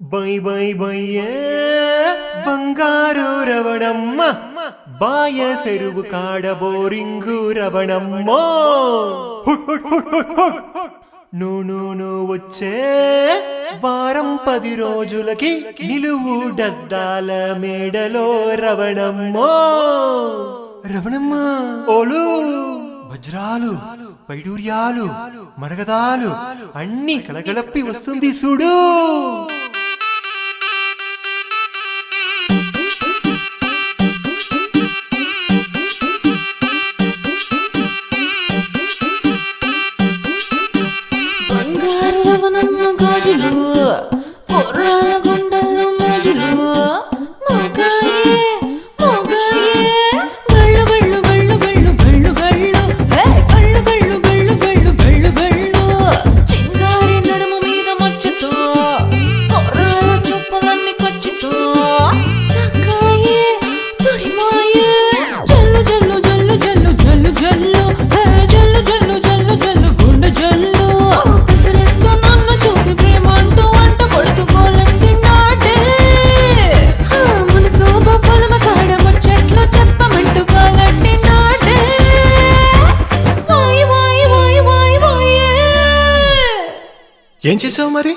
By by ಬೈಯೇ బంగారు రవణమ్మ బాయ సెరువు కాడబోరింగు ಬೋರಿಂಗು నూను నూ వచ్చే వారం పది రోజులకి నిలువు డద్దాల మేడలో రవణమ్మో. రవణమ్మ ఓలు వజ్రాలు వైడూర్యాలు మరగదాలు అన్ని కలగలప్పి వస్తుంది సుడు 가지고 보라라 ఏం చేసావు మరి?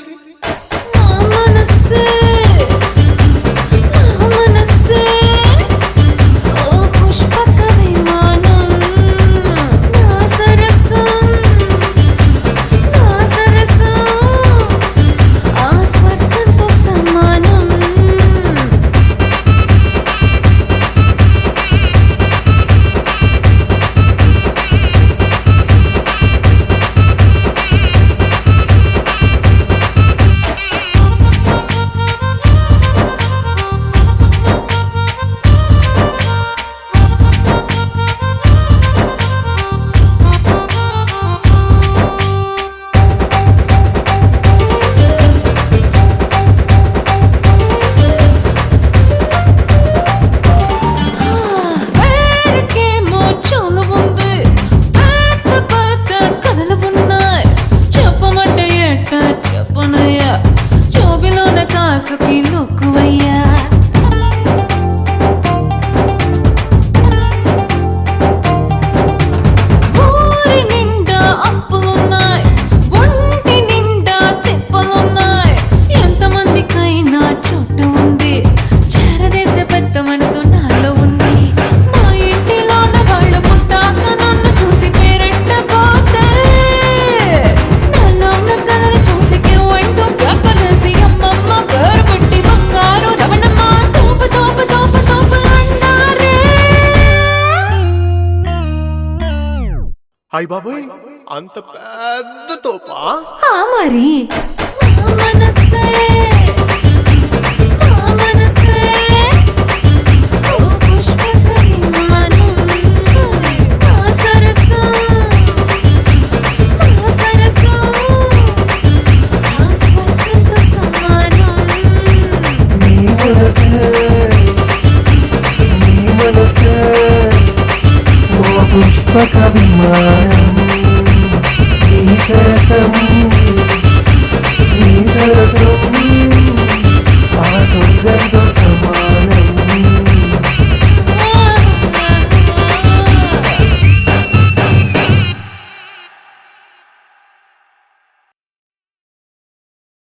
passo que హాయ్ బాబాయ్. అంత పెద్ద తోపా? మరి. పుష్పకవిమానం. విమానం సరసము సరసం సరసం